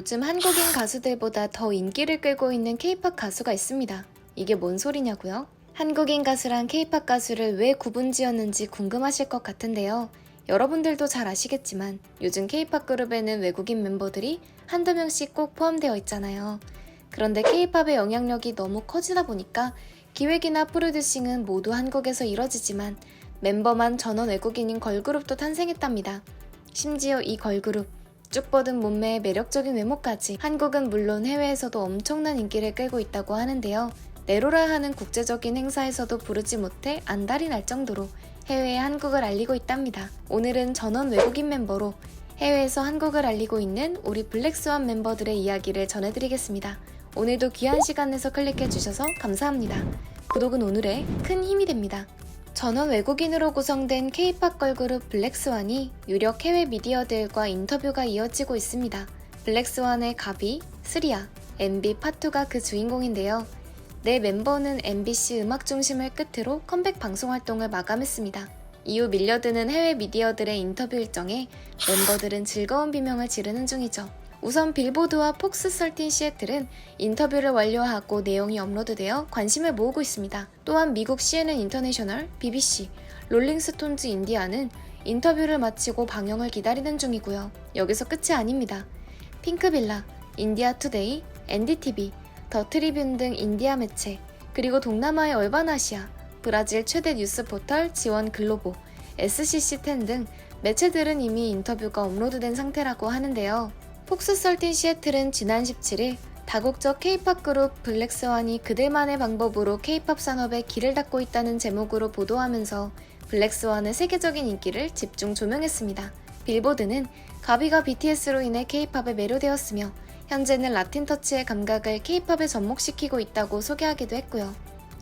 요즘 한국인 가수들보다 더 인기를 끌고 있는 케이팝 가수가 있습니다. 이게 뭔 소리냐고요? 한국인 가수랑 케이팝 가수를 왜 구분 지었는지 궁금하실 것 같은데요. 여러분들도 잘 아시겠지만 요즘 케이팝 그룹에는 외국인 멤버들이 한두 명씩 꼭 포함되어 있잖아요. 그런데 케이팝의 영향력이 너무 커지다 보니까 기획이나 프로듀싱은 모두 한국에서 이뤄지지만 멤버만 전원 외국인인 걸그룹도 탄생했답니다. 심지어 이 걸그룹 쭉 뻗은 몸매에 매력적인 외모까지 한국은 물론 해외에서도 엄청난 인기를 끌고 있다고 하는데요. 네로라 하는 국제적인 행사에서도 부르지 못해 안달이 날 정도로 해외에 한국을 알리고 있답니다. 오늘은 전원 외국인 멤버로 해외에서 한국을 알리고 있는 우리 블랙스완 멤버들의 이야기를 전해드리겠습니다. 오늘도 귀한 시간 내서 클릭해 주셔서 감사합니다. 구독은 오늘의 큰 힘이 됩니다. 전원 외국인으로 구성된 K-팝 걸그룹 블랙스완이 유력 해외 미디어들과 인터뷰가 이어지고 있습니다. 블랙스완의 가비, 스리아, MB 파투가 그 주인공인데요. 네 멤버는 MBC 음악 중심을 끝으로 컴백 방송 활동을 마감했습니다. 이후 밀려드는 해외 미디어들의 인터뷰 일정에 멤버들은 즐거운 비명을 지르는 중이죠. 우선 빌보드와 폭스 설틴 시애틀은 인터뷰를 완료하고 내용이 업로드되어 관심을 모으고 있습니다. 또한 미국 CNN 인터내셔널, BBC, 롤링스톤즈 인디아는 인터뷰를 마치고 방영을 기다리는 중이고요. 여기서 끝이 아닙니다. 핑크빌라, 인디아 투데이, NDTV, 더 트리뷴 등 인디아 매체, 그리고 동남아의 얼바나시아, 브라질 최대 뉴스 포털 지원 글로보, SCC10 등 매체들은 이미 인터뷰가 업로드된 상태라고 하는데요. 폭스 썰틴 시애틀은 지난 17일 다국적 K-팝 그룹 블랙스완이 그들만의 방법으로 K-팝 산업에 길을 닫고 있다는 제목으로 보도하면서 블랙스완의 세계적인 인기를 집중 조명했습니다. 빌보드는 가비가 BTS로 인해 K-팝에 매료되었으며 현재는 라틴 터치의 감각을 K-팝에 접목시키고 있다고 소개하기도 했고요.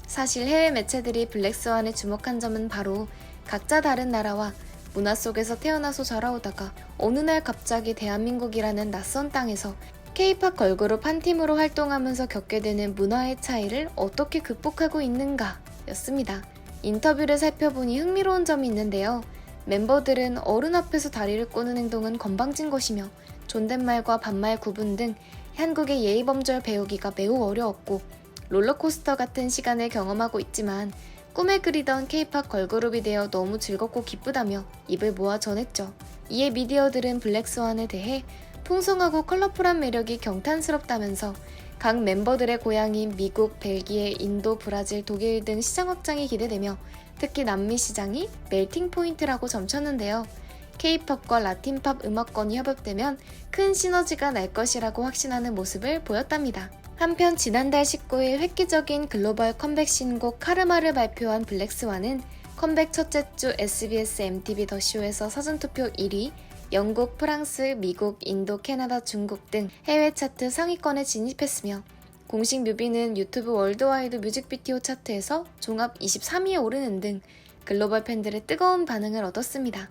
사실 해외 매체들이 블랙스완에 주목한 점은 바로 각자 다른 나라와 문화 속에서 태어나서 자라오다가 어느 날 갑자기 대한민국이라는 낯선 땅에서 K-팝 걸그룹 한 팀으로 활동하면서 겪게 되는 문화의 차이를 어떻게 극복하고 있는가 였습니다. 인터뷰를 살펴보니 흥미로운 점이 있는데요. 멤버들은 어른 앞에서 다리를 꼬는 행동은 건방진 것이며 존댓말과 반말 구분 등 한국의 예의범절 배우기가 매우 어려웠고 롤러코스터 같은 시간을 경험하고 있지만 꿈에 그리던 케이팝 걸그룹이 되어 너무 즐겁고 기쁘다며 입을 모아 전했죠. 이에 미디어들은 블랙스완에 대해 풍성하고 컬러풀한 매력이 경탄스럽다면서 각 멤버들의 고향인 미국, 벨기에, 인도, 브라질, 독일 등 시장 확장이 기대되며 특히 남미 시장이 멜팅 포인트라고 점쳤는데요. K-팝과 라틴팝 음악권이 협업되면 큰 시너지가 날 것이라고 확신하는 모습을 보였답니다. 한편 지난달 19일 획기적인 글로벌 컴백 신곡 카르마를 발표한 블랙스완은 컴백 첫째 주 SBS MTV 더 쇼에서 사전투표 1위, 영국, 프랑스, 미국, 인도, 캐나다, 중국 등 해외 차트 상위권에 진입했으며 공식 뮤비는 유튜브 월드와이드 뮤직비디오 차트에서 종합 23위에 오르는 등 글로벌 팬들의 뜨거운 반응을 얻었습니다.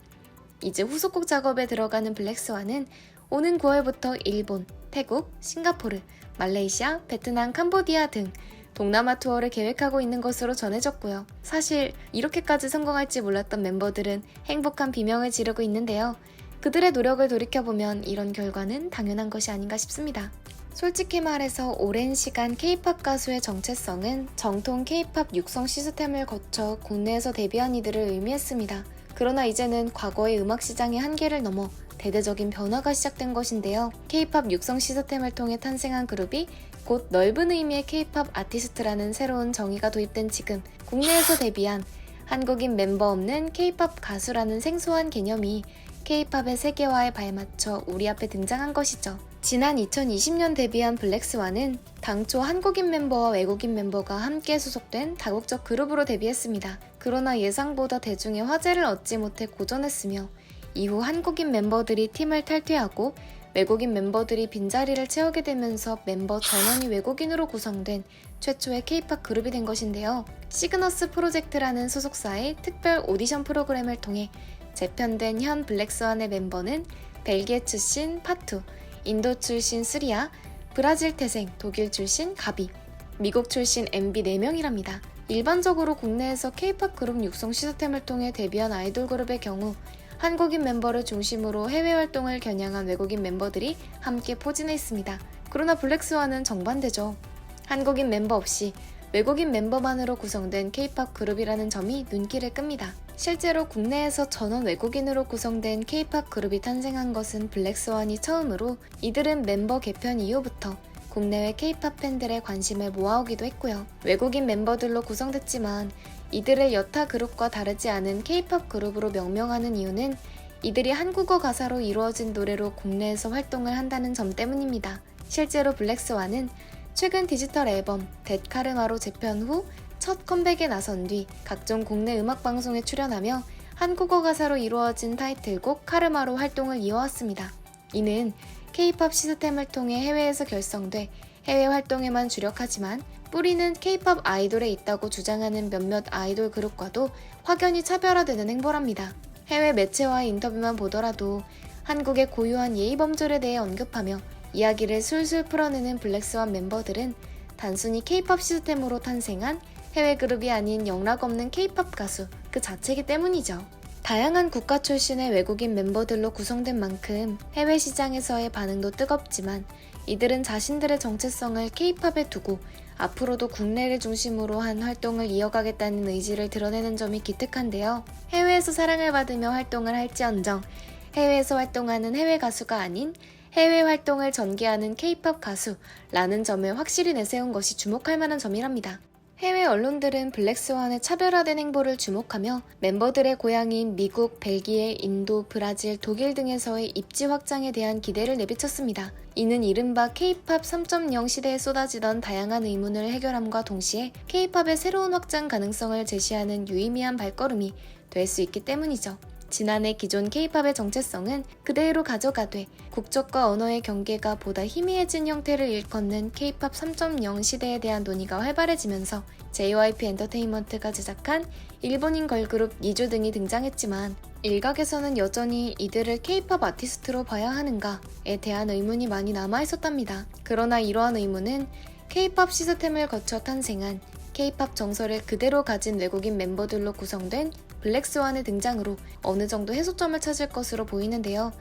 이제 후속곡 작업에 들어가는 블랙스완은 오는 9월부터 일본, 태국, 싱가포르, 말레이시아, 베트남, 캄보디아 등 동남아 투어를 계획하고 있는 것으로 전해졌고요. 사실 이렇게까지 성공할지 몰랐던 멤버들은 행복한 비명을 지르고 있는데요. 그들의 노력을 돌이켜보면 이런 결과는 당연한 것이 아닌가 싶습니다. 솔직히 말해서 오랜 시간 K-팝 가수의 정체성은 정통 K-팝 육성 시스템을 거쳐 국내에서 데뷔한 이들을 의미했습니다. 그러나 이제는 과거의 음악 시장의 한계를 넘어 대대적인 변화가 시작된 것인데요. K-팝 육성 시스템을 통해 탄생한 그룹이 곧 넓은 의미의 K-팝 아티스트라는 새로운 정의가 도입된 지금 국내에서 데뷔한 한국인 멤버 없는 K-팝 가수라는 생소한 개념이 K-팝의 세계화에 발맞춰 우리 앞에 등장한 것이죠. 지난 2020년 데뷔한 블랙스완은 당초 한국인 멤버와 외국인 멤버가 함께 소속된 다국적 그룹으로 데뷔했습니다. 그러나 예상보다 대중의 화제를 얻지 못해 고전했으며 이후 한국인 멤버들이 팀을 탈퇴하고 외국인 멤버들이 빈자리를 채우게 되면서 멤버 전원이 외국인으로 구성된 최초의 K-팝 그룹이 된 것인데요. 시그너스 프로젝트라는 소속사의 특별 오디션 프로그램을 통해 재편된 현 블랙스완의 멤버는 벨기에 출신 파투, 인도 출신 스리아, 브라질 태생, 독일 출신 가비, 미국 출신 MB 4명이랍니다. 일반적으로 국내에서 K-팝 그룹 육성 시스템을 통해 데뷔한 아이돌 그룹의 경우 한국인 멤버를 중심으로 해외 활동을 겨냥한 외국인 멤버들이 함께 포진해 있습니다. 그러나 블랙스완은 정반대죠. 한국인 멤버 없이 외국인 멤버만으로 구성된 K-팝 그룹이라는 점이 눈길을 끕니다. 실제로 국내에서 전원 외국인으로 구성된 K-팝 그룹이 탄생한 것은 블랙스완이 처음으로 이들은 멤버 개편 이후부터 국내외 K-팝 팬들의 관심을 모아오기도 했고요. 외국인 멤버들로 구성됐지만 이들을 여타 그룹과 다르지 않은 K-팝 그룹으로 명명하는 이유는 이들이 한국어 가사로 이루어진 노래로 국내에서 활동을 한다는 점 때문입니다. 실제로 블랙스완은 최근 디지털 앨범 뎃카르마로 재편 후 첫 컴백에 나선 뒤 각종 국내 음악 방송에 출연하며 한국어 가사로 이루어진 타이틀곡 카르마로 활동을 이어왔습니다. 이는 K-팝 시스템을 통해 해외에서 결성돼 해외 활동에만 주력하지만 뿌리는 K-팝 아이돌에 있다고 주장하는 몇몇 아이돌 그룹과도 확연히 차별화되는 행보랍니다. 해외 매체와의 인터뷰만 보더라도 한국의 고유한 예의 범절에 대해 언급하며 이야기를 술술 풀어내는 블랙스완 멤버들은 단순히 K-팝 시스템으로 탄생한 해외 그룹이 아닌 영락 없는 K-팝 가수 그 자체이기 때문이죠. 다양한 국가 출신의 외국인 멤버들로 구성된 만큼 해외 시장에서의 반응도 뜨겁지만 이들은 자신들의 정체성을 K-팝에 두고 앞으로도 국내를 중심으로 한 활동을 이어가겠다는 의지를 드러내는 점이 기특한데요. 해외에서 사랑을 받으며 활동을 할지언정 해외에서 활동하는 해외 가수가 아닌 해외 활동을 전개하는 K-팝 가수라는 점을 확실히 내세운 것이 주목할 만한 점이랍니다. 해외 언론들은 블랙스완의 차별화된 행보를 주목하며 멤버들의 고향인 미국, 벨기에, 인도, 브라질, 독일 등에서의 입지 확장에 대한 기대를 내비쳤습니다. 이는 이른바 K-팝 3.0 시대에 쏟아지던 다양한 의문을 해결함과 동시에 K-팝의 새로운 확장 가능성을 제시하는 유의미한 발걸음이 될 수 있기 때문이죠. 지난해 기존 K-팝의 정체성은 그대로 가져가되 국적과 언어의 경계가 보다 희미해진 형태를 일컫는 K-팝 3.0 시대에 대한 논의가 활발해지면서 JYP 엔터테인먼트가 제작한 일본인 걸그룹 니주 등이 등장했지만 일각에서는 여전히 이들을 K-팝 아티스트로 봐야 하는가에 대한 의문이 많이 남아 있었답니다. 그러나 이러한 의문은 K-팝 시스템을 거쳐 탄생한 K-팝 정서를 그대로 가진 외국인 멤버들로 구성된 블랙스완의 등장으로 어느 정도 해소점을 찾을 것으로 보이는데요.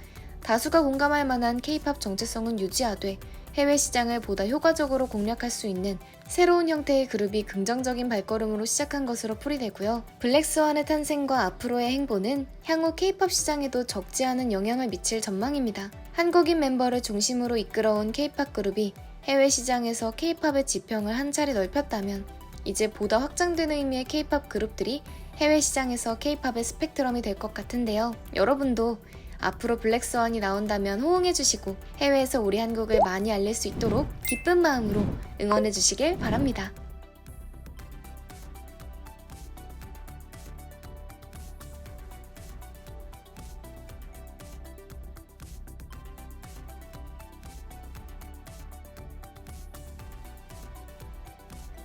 다수가 공감할 만한 K-팝 정체성은 유지하되 해외 시장을 보다 효과적으로 공략할 수 있는 새로운 형태의 그룹이 긍정적인 발걸음으로 시작한 것으로 풀이되고요. 블랙스완의 탄생과 앞으로의 행보는 향후 K-팝 시장에도 적지 않은 영향을 미칠 전망입니다. 한국인 멤버를 중심으로 이끌어온 K-팝 그룹이 해외 시장에서 K-팝의 지평을 한 차례 넓혔다면 이제 보다 확장된 의미의 K-팝 그룹들이 해외 시장에서 K-팝의 스펙트럼이 될 것 같은데요. 여러분도 앞으로 블랙스완이 나온다면 호응해주시고 해외에서 우리 한국을 많이 알릴 수 있도록 기쁜 마음으로 응원해주시길 바랍니다.